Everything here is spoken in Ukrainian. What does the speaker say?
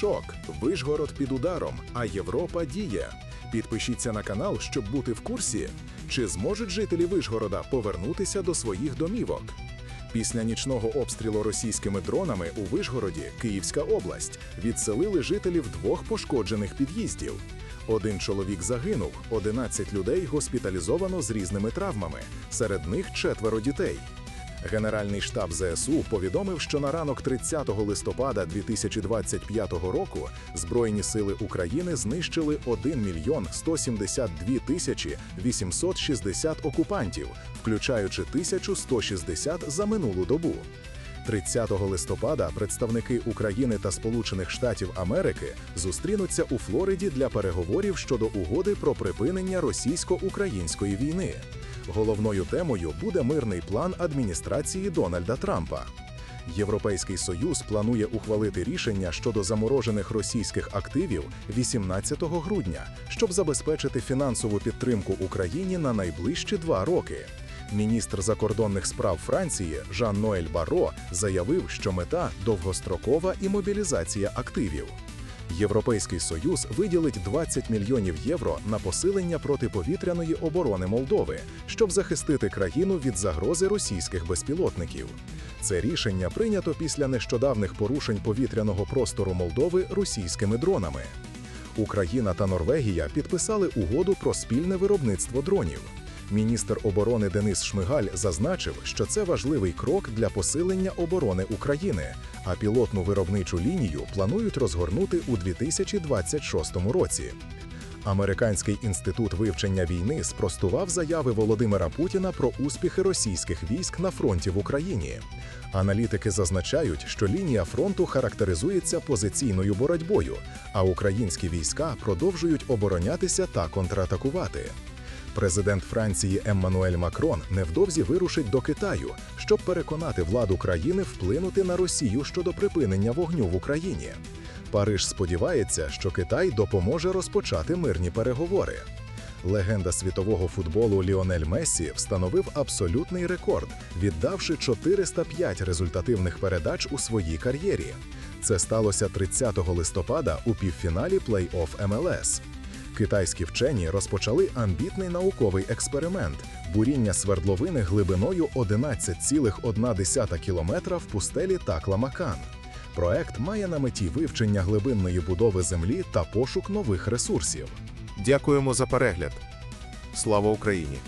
шок. Вишгород під ударом, а Європа діє. Підпишіться на канал, щоб бути в курсі, чи зможуть жителі Вишгорода повернутися до своїх домівок. Після нічного обстрілу російськими дронами у Вишгороді, Київська область, відселили жителів двох пошкоджених під'їздів. Один чоловік загинув, 11 людей госпіталізовано з різними травмами, серед них четверо дітей. Генеральний штаб ЗСУ повідомив, що на ранок 30 листопада 2025 року Збройні сили України знищили 1 мільйон 172 тисячі 860 окупантів, включаючи 1160 за минулу добу. 30 листопада представники України та Сполучених Штатів Америки зустрінуться у Флориді для переговорів щодо угоди про припинення російсько-української війни. Головною темою буде мирний план адміністрації Дональда Трампа. Європейський союз планує ухвалити рішення щодо заморожених російських активів 18 грудня, щоб забезпечити фінансову підтримку Україні на найближчі два роки. Міністр закордонних справ Франції Жан-Ноель Баро заявив, що мета довгострокова імобілізація активів. Європейський союз виділить 20 мільйонів євро на посилення протиповітряної оборони Молдови, щоб захистити країну від загрози російських безпілотників. Це рішення прийнято після нещодавних порушень повітряного простору Молдови російськими дронами. Україна та Норвегія підписали угоду про спільне виробництво дронів. Міністр оборони Денис Шмигаль зазначив, що це важливий крок для посилення оборони України, а пілотну виробничу лінію планують розгорнути у 2026 році. Американський інститут вивчення війни спростував заяви Володимира Путіна про успіхи російських військ на фронті в Україні. Аналітики зазначають, що лінія фронту характеризується позиційною боротьбою, а українські війська продовжують оборонятися та контратакувати. Президент Франції Еммануель Макрон невдовзі вирушить до Китаю, щоб переконати владу країни вплинути на Росію щодо припинення вогню в Україні. Париж сподівається, що Китай допоможе розпочати мирні переговори. Легенда світового футболу Ліонель Мессі встановив абсолютний рекорд, віддавши 405 результативних передач у своїй кар'єрі. Це сталося 30 листопада у півфіналі плей-офф МЛС. Китайські вчені розпочали амбітний науковий експеримент буріння свердловини глибиною 11,1 кілометра в пустелі Такламакан. Проект має на меті вивчення глибинної будови землі та пошук нових ресурсів. Дякуємо за перегляд. Слава Україні!